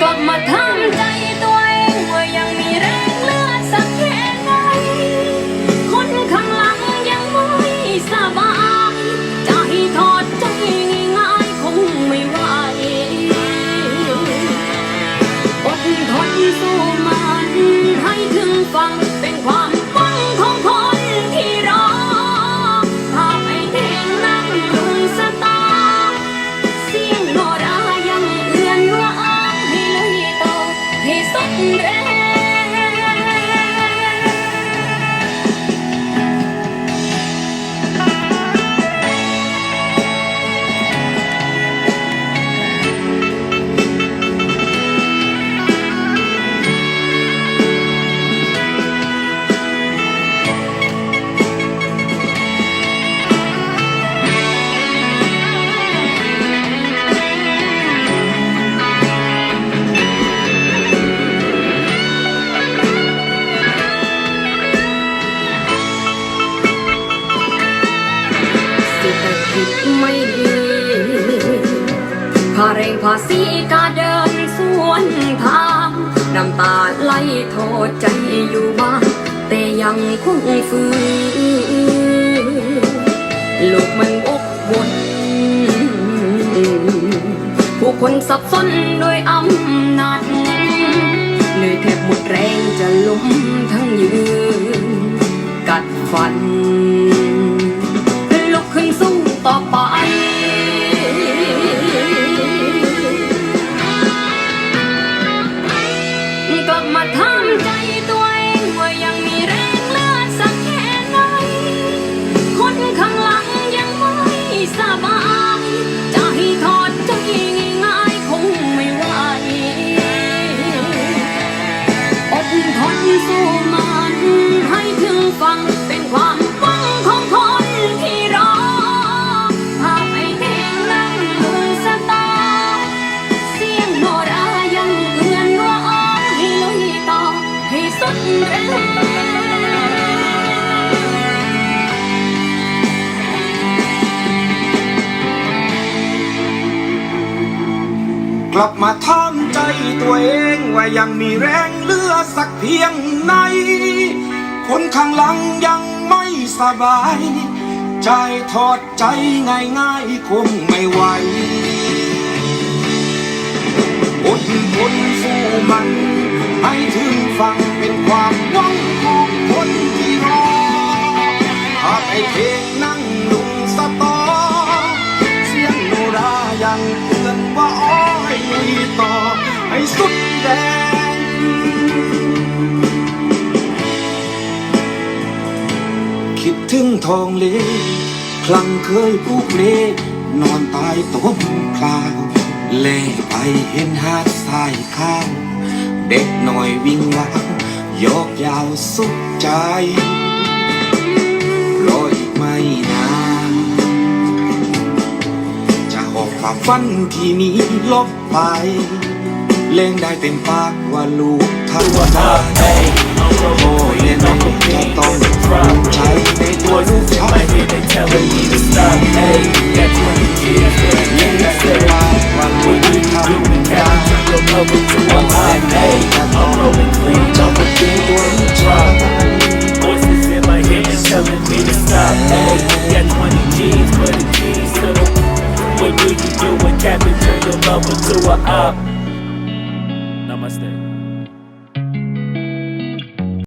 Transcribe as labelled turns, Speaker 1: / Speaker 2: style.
Speaker 1: กลับ ไม่ดีค่าแรงภาษีกาเดินสวนทางน้ำตาไหลโทษใจอยู่บ้าน แต่ยังคงฝืนโลกมันวกวนผู้คนสับสนด้วยอำนาจเหนื่อยแทบหมดแรงจะล้มทั้งยืน กลับมาทำใจตัวเองว่ายังมีแรงเหลือสักเพียง
Speaker 2: ไหน คนข้างหลังยังไม่สบาย ใจทอดใจง่ายๆคงไม่ไหวอดทนสู้มัน ให้ถึงฟังเป็นความหวังของคนที่รอหากไอเพลงนั่งลุ ถึงทองเลคลังเคยผูกเลนอนตายต้นพลาวแล่ไปเห็นหาดทรายข้าวเด็กหน่อยวิ่งว้าวยอกยาวสุดใจรออีกไม่นานจะหอบความฝันที่มีลบไป เล่งได้เต็มปากว่าลูกทำว่าได้
Speaker 3: What do you do it? Capping, turn your lover to a op.